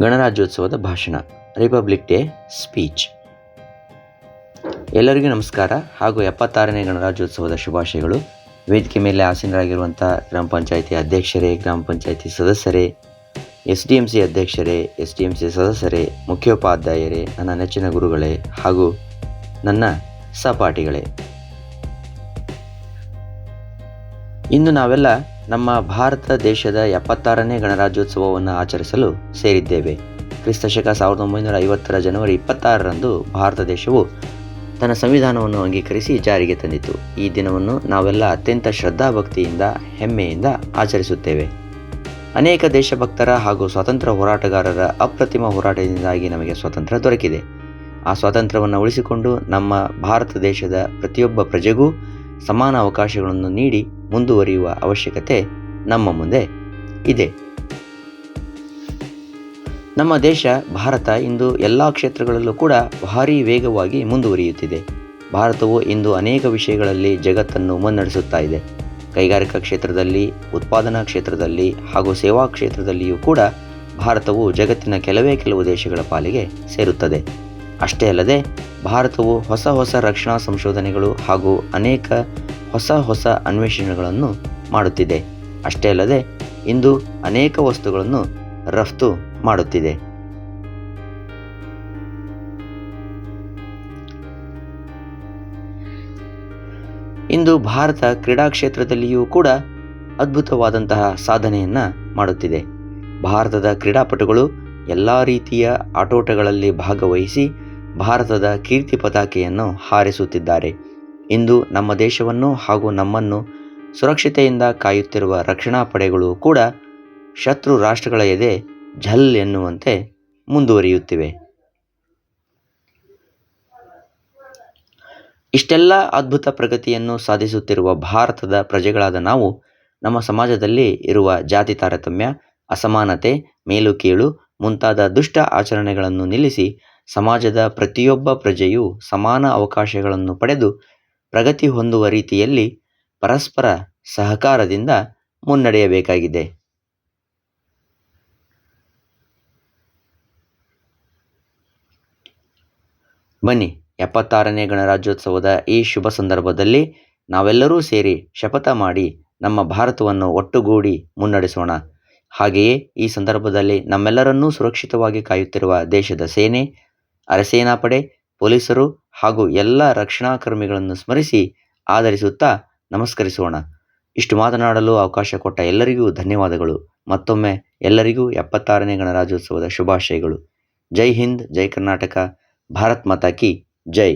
ಗಣರಾಜ್ಯೋತ್ಸವದ ಭಾಷಣ republic day speech ಎಲ್ಲರಿಗೂ ನಮಸ್ಕಾರ. ಹಾಗೂ ಎಪ್ಪತ್ತಾರನೇ ಗಣರಾಜ್ಯೋತ್ಸವದ ಶುಭಾಶಯಗಳು. ವೇದಿಕೆ ಮೇಲೆ ಆಸೀನರಾಗಿರುವಂಥ ಗ್ರಾಮ ಪಂಚಾಯಿತಿ ಅಧ್ಯಕ್ಷರೇ, ಗ್ರಾಮ ಪಂಚಾಯಿತಿ ಸದಸ್ಯರೇ ಎಸ್ ಡಿ ಎಂ ಸಿ ಅಧ್ಯಕ್ಷರೇ ಎಸ್ ಡಿ ಎಂ ಸಿ ಸದಸ್ಯರೇ, ಮುಖ್ಯೋಪಾಧ್ಯಾಯರೇ, ನನ್ನ ನೆಚ್ಚಿನ ಗುರುಗಳೇ ಹಾಗೂ ನನ್ನ ಸಹಪಾಠಿಗಳೇ. ಇಂದು ನಾವೆಲ್ಲ ನಮ್ಮ ಭಾರತ ದೇಶದ ಎಪ್ಪತ್ತಾರನೇ ಗಣರಾಜ್ಯೋತ್ಸವವನ್ನು ಆಚರಿಸಲು ಸೇರಿದ್ದೇವೆ. ಕ್ರಿಸ್ತಶಕ ಸಾವಿರದ ಒಂಬೈನೂರ ಐವತ್ತರ ಜನವರಿ ಇಪ್ಪತ್ತಾರರಂದು ಭಾರತ ದೇಶವು ತನ್ನ ಸಂವಿಧಾನವನ್ನು ಅಂಗೀಕರಿಸಿ ಜಾರಿಗೆ ತಂದಿತು. ಈ ದಿನವನ್ನು ನಾವೆಲ್ಲ ಅತ್ಯಂತ ಶ್ರದ್ಧಾಭಕ್ತಿಯಿಂದ, ಹೆಮ್ಮೆಯಿಂದ ಆಚರಿಸುತ್ತೇವೆ. ಅನೇಕ ದೇಶಭಕ್ತರ ಹಾಗೂ ಸ್ವಾತಂತ್ರ್ಯ ಹೋರಾಟಗಾರರ ಅಪ್ರತಿಮ ಹೋರಾಟದಿಂದಾಗಿ ನಮಗೆ ಸ್ವಾತಂತ್ರ್ಯ ದೊರಕಿದೆ. ಆ ಸ್ವಾತಂತ್ರ್ಯವನ್ನು ಉಳಿಸಿಕೊಂಡು ನಮ್ಮ ಭಾರತ ದೇಶದ ಪ್ರತಿಯೊಬ್ಬ ಪ್ರಜೆಗೂ ಸಮಾನ ಅವಕಾಶಗಳನ್ನು ನೀಡಿ ಮುಂದುವರಿಯುವ ಅವಶ್ಯಕತೆ ನಮ್ಮ ಮುಂದೆ ಇದೆ. ನಮ್ಮ ದೇಶ, ಭಾರತ ಇಂದು ಎಲ್ಲ ಕ್ಷೇತ್ರಗಳಲ್ಲೂ ಕೂಡ ಭಾರೀ ವೇಗವಾಗಿ ಮುಂದುವರಿಯುತ್ತಿದೆ. ಭಾರತವು ಇಂದು ಅನೇಕ ವಿಷಯಗಳಲ್ಲಿ ಜಗತ್ತನ್ನು ಮುನ್ನಡೆಸುತ್ತಾ ಇದೆ. ಕೈಗಾರಿಕಾ ಕ್ಷೇತ್ರದಲ್ಲಿ, ಉತ್ಪಾದನಾ ಕ್ಷೇತ್ರದಲ್ಲಿ ಹಾಗೂ ಸೇವಾ ಕ್ಷೇತ್ರದಲ್ಲಿಯೂ ಕೂಡ ಭಾರತವು ಜಗತ್ತಿನ ಕೆಲವೇ ಕೆಲವು ದೇಶಗಳ ಪಾಲಿಗೆ ಸೇರುತ್ತದೆ. ಅಷ್ಟೇ ಅಲ್ಲದೆ ಭಾರತವು ಹೊಸ ಹೊಸ ರಕ್ಷಣಾ ಸಂಶೋಧನೆಗಳು ಹಾಗೂ ಅನೇಕ ಹೊಸ ಹೊಸ ಅನ್ವೇಷಣೆಗಳನ್ನು ಮಾಡುತ್ತಿದೆ. ಅಷ್ಟೇ ಅಲ್ಲದೆ ಇಂದು ಅನೇಕ ವಸ್ತುಗಳನ್ನು ರಫ್ತು ಮಾಡುತ್ತಿದೆ. ಇಂದು ಭಾರತ ಕ್ರೀಡಾ ಕ್ಷೇತ್ರದಲ್ಲಿಯೂ ಕೂಡ ಅದ್ಭುತವಾದಂತಹ ಸಾಧನೆಯನ್ನು ಮಾಡುತ್ತಿದೆ. ಭಾರತದ ಕ್ರೀಡಾಪಟುಗಳು ಎಲ್ಲ ರೀತಿಯ ಆಟೋಟಗಳಲ್ಲಿ ಭಾಗವಹಿಸಿ ಭಾರತದ ಕೀರ್ತಿ ಪತಾಕೆಯನ್ನು ಹಾರಿಸುತ್ತಿದ್ದಾರೆ. ಇಂದು ನಮ್ಮ ದೇಶವನ್ನು ಹಾಗೂ ನಮ್ಮನ್ನು ಸುರಕ್ಷತೆಯಿಂದ ಕಾಯುತ್ತಿರುವ ರಕ್ಷಣಾ ಪಡೆಗಳು ಕೂಡ ಶತ್ರು ರಾಷ್ಟ್ರಗಳ ಎದೆ ಝಲ್ ಎನ್ನುವಂತೆ ಮುಂದುವರಿಯುತ್ತಿವೆ. ಇಷ್ಟೆಲ್ಲ ಅದ್ಭುತ ಪ್ರಗತಿಯನ್ನು ಸಾಧಿಸುತ್ತಿರುವ ಭಾರತದ ಪ್ರಜೆಗಳಾದ ನಾವು, ನಮ್ಮ ಸಮಾಜದಲ್ಲಿ ಇರುವ ಜಾತಿ ತಾರತಮ್ಯ, ಅಸಮಾನತೆ, ಮೇಲು ಕೀಳು ಮುಂತಾದ ದುಷ್ಟ ಆಚರಣೆಗಳನ್ನು ನಿಲ್ಲಿಸಿ ಸಮಾಜದ ಪ್ರತಿಯೊಬ್ಬ ಪ್ರಜೆಯೂ ಸಮಾನ ಅವಕಾಶಗಳನ್ನು ಪಡೆದು ಪ್ರಗತಿ ಹೊಂದುವ ರೀತಿಯಲ್ಲಿ ಪರಸ್ಪರ ಸಹಕಾರದಿಂದ ಮುನ್ನಡೆಯಬೇಕಾಗಿದೆ. ಬನ್ನಿ, ಎಪ್ಪತ್ತಾರನೇ ಗಣರಾಜ್ಯೋತ್ಸವದ ಈ ಶುಭ ಸಂದರ್ಭದಲ್ಲಿ ನಾವೆಲ್ಲರೂ ಸೇರಿ ಶಪಥ ಮಾಡಿ ನಮ್ಮ ಭಾರತವನ್ನು ಒಟ್ಟುಗೂಡಿ ಮುನ್ನಡೆಸೋಣ. ಹಾಗೆಯೇ ಈ ಸಂದರ್ಭದಲ್ಲಿ ನಮ್ಮೆಲ್ಲರನ್ನೂ ಸುರಕ್ಷಿತವಾಗಿ ಕಾಯುತ್ತಿರುವ ದೇಶದ ಸೇನೆ ಅರೆಸೇನಾ ಪಡೆ ಪೊಲೀಸರು ಹಾಗೂ ಎಲ್ಲ ರಕ್ಷಣಾ ಕರ್ಮಿಗಳನ್ನು ಸ್ಮರಿಸಿ ಆಧರಿಸುತ್ತಾ ನಮಸ್ಕರಿಸೋಣ. ಇಷ್ಟು ಮಾತನಾಡಲು ಅವಕಾಶ ಕೊಟ್ಟ ಎಲ್ಲರಿಗೂ ಧನ್ಯವಾದಗಳು. ಮತ್ತೊಮ್ಮೆ ಎಲ್ಲರಿಗೂ ಎಪ್ಪತ್ತಾರನೇ ಗಣರಾಜ್ಯೋತ್ಸವದ ಶುಭಾಶಯಗಳು. ಜೈ ಹಿಂದ್, ಜೈ ಕರ್ನಾಟಕ, ಭಾರತ್ ಮಾತಾ ಕಿ, ಜೈ.